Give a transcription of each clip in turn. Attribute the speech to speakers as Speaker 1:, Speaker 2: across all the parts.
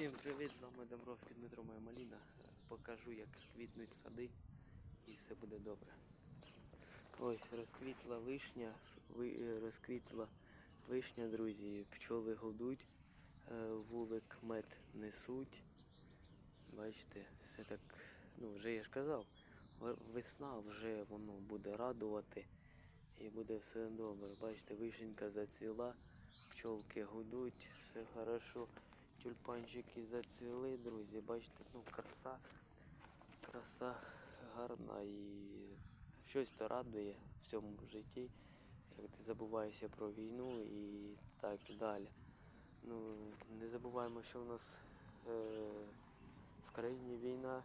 Speaker 1: Всім привіт, з вами Домбровський Дмитро Моя Маліна. Покажу, як квітнуть сади і все буде добре. Ось розквітла вишня, ви- е, розквітла вишня, друзі, пчоли гудуть, е, вулик мед несуть. Бачите, все так, ну вже я ж казав, весна вже воно буде радувати і буде все добре. Бачите, вишенька зацвіла, пчолки гудуть, все хорошо. Тюльпанчики зацвіли, друзі. Бачите, ну краса, краса гарна і щось то радує в цьому житті. Як ти забуваєшся про війну і так далі. Ну, не забуваємо, що в нас е, в країні війна.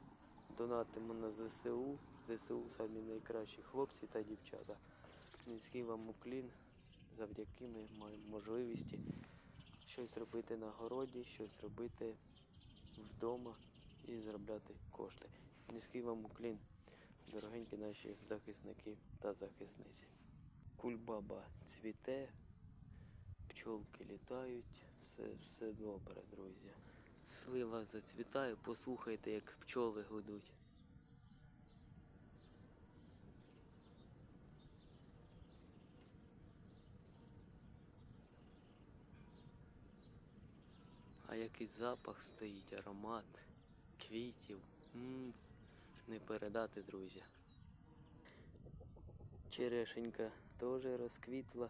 Speaker 1: Донатимо на ЗСУ. ЗСУ самі найкращі хлопці та дівчата. Низький вам уклін. Завдяки ми маємо можливості щось робити на городі, щось робити вдома і заробляти кошти. Низький вам уклін, дорогенькі наші захисники та захисниці. Кульбаба цвіте, пчолки літають, все, все добре, друзі. Слива зацвітає, послухайте, як пчоли гудуть. А який запах стоїть, аромат квітів. м не передати, друзі. Черешенька теж розквітла.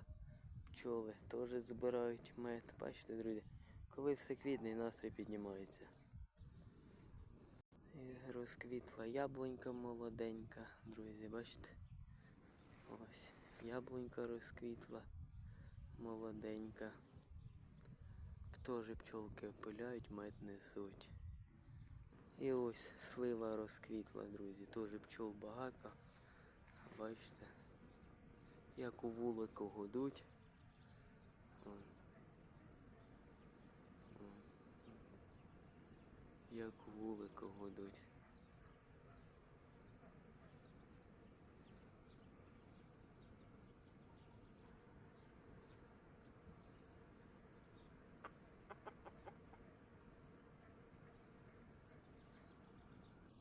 Speaker 1: Пчоли теж збирають мед. Бачите, друзі, коли все квітне, і настрій піднімається. І розквітла яблунька молоденька, друзі, бачите? Ось, яблунька розквітла, молоденька. Теж пчолки пиляють, мед несуть. І ось слива розквітла, друзі. Теж пчол багато. Бачите, як у вулику гудуть. Як у вулику гудуть.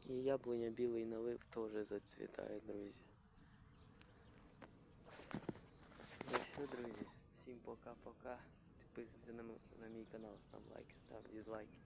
Speaker 1: І яблуня білий налив теж зацвітає, друзі. Ну що, друзі, всім пока-пока. Підписуйся на, мій канал, став лайки, став дізлайки.